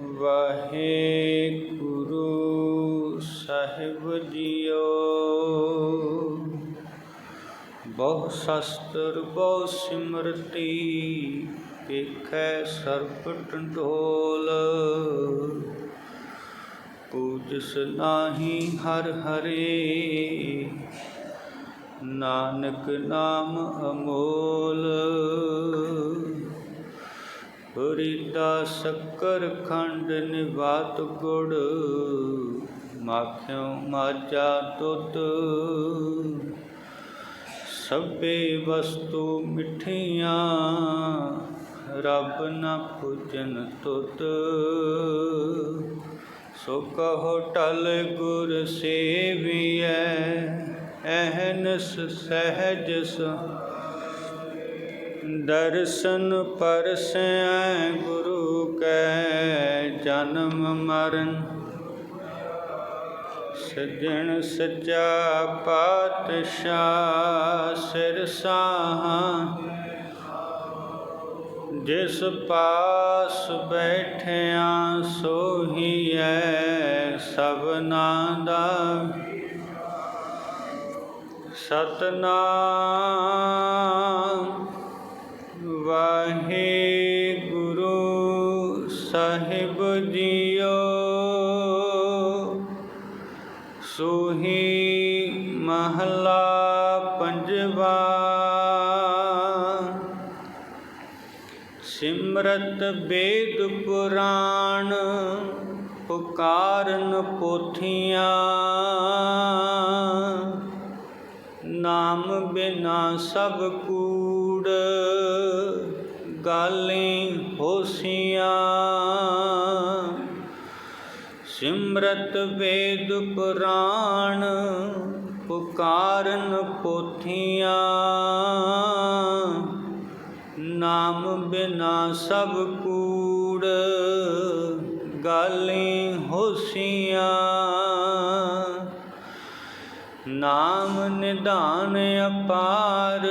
ਵਾਹਿਗੁਰੂ ਸਾਹਿਬ JIO. ਬਹੁ ਸ਼ਸਤਰ, ਬਹੁ ਸਿਮਰਤੀ ਵੇਖੈ ਸਰਬ ਟੰਡੋਲ ਪੂਜਸ ਨਾਹੀ ਹਰ ਹਰੇ, ਨਾਨਕ ਨਾਮ ਅਮੋਲ। ਪੁਰੀਤਾ ਸ਼ੱਕਰ ਖੰਡ ਨਿਵਾਤ ਗੁੜ, ਮਾਖਿਓ ਮਾਜਾ ਤੁਤ ਸਭੇ ਵਸਤੂ ਮਿਠੀਆਂ, ਰੱਬ ਨਾ ਪੂਜਨ ਤੁਤ ਸੋ ਕਹੋ ਟਲ ਗੁਰ ਸੇਵੀਐ ਅਹਨਸ ਸਹਿਜ ਸ ਦਰਸ਼ਨ ਪਰਸੈ ਗੁਰੂ ਕੈ ਜਨਮ ਮਰਨ। ਸਜਣ ਸੱਚਾ ਪਾਤਸ਼ਾਹ ਸਿਰ ਸਾਹਾਂ। ਜਿਸ ਪਾਸ ਬੈਠਿਆ ਸੋਹੀਐ ਸਭਨਾ ਦਾ ਸਤਨਾਮ ਸੋਹੀ ਮਹਲਾ ਪੰਜਵਾ। ਸਿਮਰਤ ਬੇਦ ਪੁਰਾਣ ਪੁਕਾਰਨ ਪੋਥੀਆਂ। ਨਾਮ ਬਿਨਾ ਸਭ ਕੂੜ ਗਾਲੀ ਹੋਸੀਆਂ। ਸਿਮਰਤ ਵੇਦ ਪੁਰਾਣ ਪੁਕਾਰਨ ਪੋਥੀਆਂ। ਨਾਮ ਬਿਨਾ ਸਭ ਕੂੜ ਗਾਲੀ ਹੋਸੀਆਂ। ਨਾਮ ਨਿਧਾਨ ਅਪਾਰ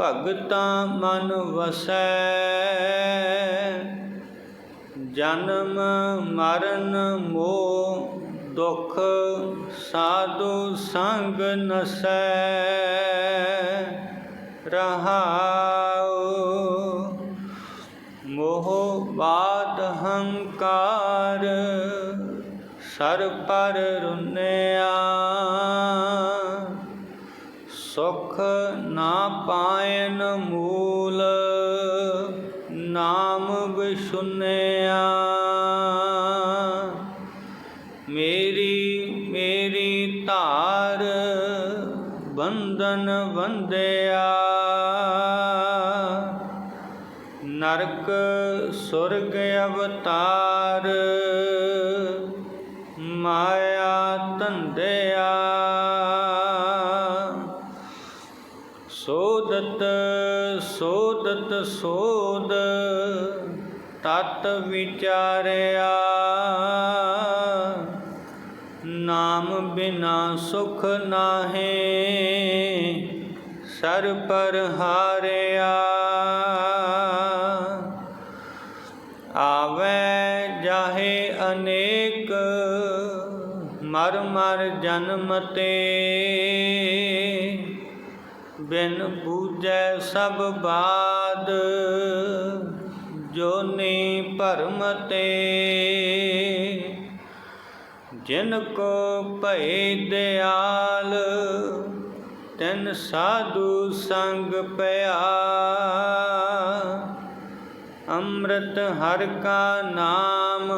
ਭਗਤਾਂ ਮਨ ਵਸੈ। ਜਨਮ ਮਰਨ ਮੋਹ ਦੁਖ ਸਾਧੂ ਸੰਗ ਨਸੈ ਰਹਾਉ। ਮੋਹ ਬਾਦ ਹੰਕਾਰ ਸਰ ਪਰ ਰੁਨਿਆ। ਸੁਖ ਨਾ ਪਾਇਨ ਮੂਲ ਸੁਨਿਆ ਮੇਰੀ ਮੇਰੀ ਧਾਰ ਬੰਧਨ ਬੰਦਿਆ ਨਰਕ ਸੁਰਗ ਅਵਤਾਰ ਮਾਇਆ ਧੰਦਿਆ। ਸੋਦਤ ਸੋਦਤ ਸੋਦ ਤਤ ਵਿਚਾਰਿਆ, ਨਾਮ ਬਿਨਾ ਸੁਖ ਨਾਹੀ, ਸਰ ਪਰ ਹਾਰਿਆ। ਆਵੇ ਜਾਹੇ ਅਨੇਕ, ਮਰ ਮਰ ਜਨਮ ਤੇ। ਬਿਨ ਬੂਝੈ ਸਭ ਬਾਦ ਜੋਨੀ ਭਰਮ ਤੇ ਜਿਨ ਕੋ ਭਏ ਦਿਆਲ, ਤਿਨ ਸਾਧੂ ਸੰਗ ਪਿਆ ਅੰਮ੍ਰਿਤ ਹਰ ਕਾ ਨਾਮ,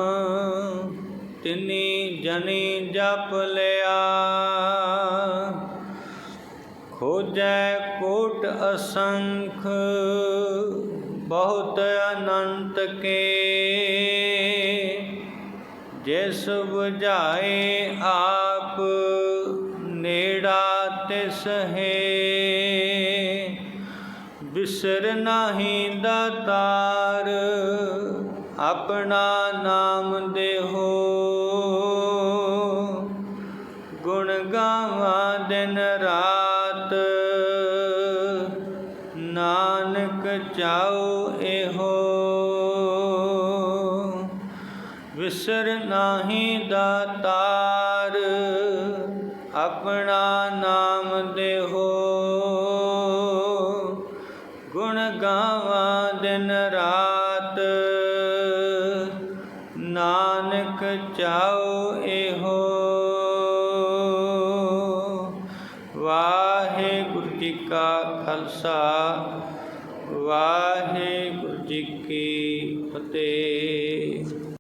ਤਿਨੀ ਜਨੀ ਜਪ ਲਿਆ। ਖੋਜੈ ਕੋਟ ਅਸੰਖ, ਬਹੁਤ ਅਨੰਤ ਕੇ। ਜਿਸ 부ਝਾਏ ਆਪ, ਨੇੜਾ ਤਿਸ ਹੈ ਬਿਸਰ ਨਾਹੀ ਦਾਤਾਰ ਆਪਣਾ ਨਾਮ ਦੇਹੋ। ਗੁਣ ਗਾਵਾਂ ਦਿਨ ਰਾਤ, ਨਾਨਕ ਚਾਉ ਵਿਸਰ ਨਾਹੀ ਦਾਤਾਰ ਆਪਣਾ ਨਾਮ ਦੇਹੋ। ਗੁਣ ਗਾਵਾਂ ਦਿਨ ਰਾਤ, ਨਾਨਕ ਚਾਉ ਇਹੋ। ਵਾਹਿਗੁਰੂ ਜੀ ਕਾ ਖਾਲਸਾ, ਵਾਹਿਗੁਰੂ ਜੀ ਕੀ ਫਤਿਹ।